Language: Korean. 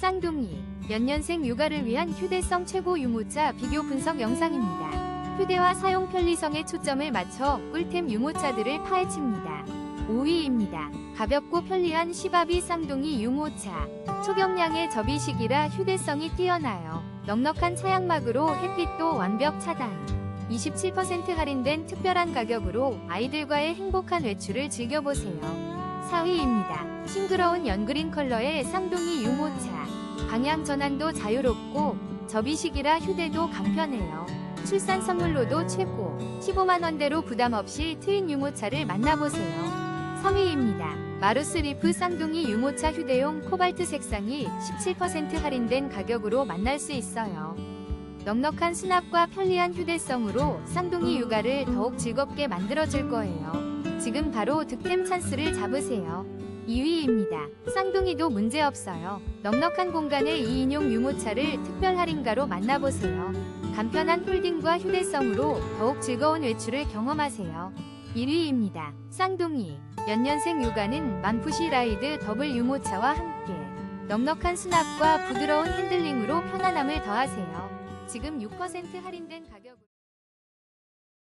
쌍둥이 연년생 육아를 위한 휴대성 최고 유모차 비교 분석 영상입니다. 휴대와 사용 편리성에 초점을 맞춰 꿀템 유모차들을 파헤칩니다. 5위입니다. 가볍고 편리한 시바비 쌍둥이 유모차. 초경량의 접이식이라 휴대성이 뛰어나요. 넉넉한 차양막으로 햇빛도 완벽 차단. 27% 할인된 특별한 가격으로 아이들과의 행복한 외출을 즐겨보세요. 4위입니다. 싱그러운 연그린 컬러의 쌍둥이 유모차. 방향 전환도 자유롭고 접이식이라 휴대도 간편해요. 출산 선물로도 최고. 15만원대로 부담 없이 트윈 유모차를 만나보세요. 3위입니다. 마루스 리프 쌍둥이 유모차 휴대용 코발트 색상이 17% 할인된 가격으로 만날 수 있어요. 넉넉한 수납과 편리한 휴대성으로 쌍둥이 육아를 더욱 즐겁게 만들어줄 거예요. 지금 바로 득템 찬스를 잡으세요. 2위입니다. 쌍둥이도 문제없어요. 넉넉한 공간의 2인용 유모차를 특별 할인가로 만나보세요. 간편한 폴딩과 휴대성으로 더욱 즐거운 외출을 경험하세요. 1위입니다. 쌍둥이. 연년생 육아는 만푸시 라이드 더블 유모차와 함께 넉넉한 수납과 부드러운 핸들링으로 편안함을 더하세요. 지금 6% 할인된 가격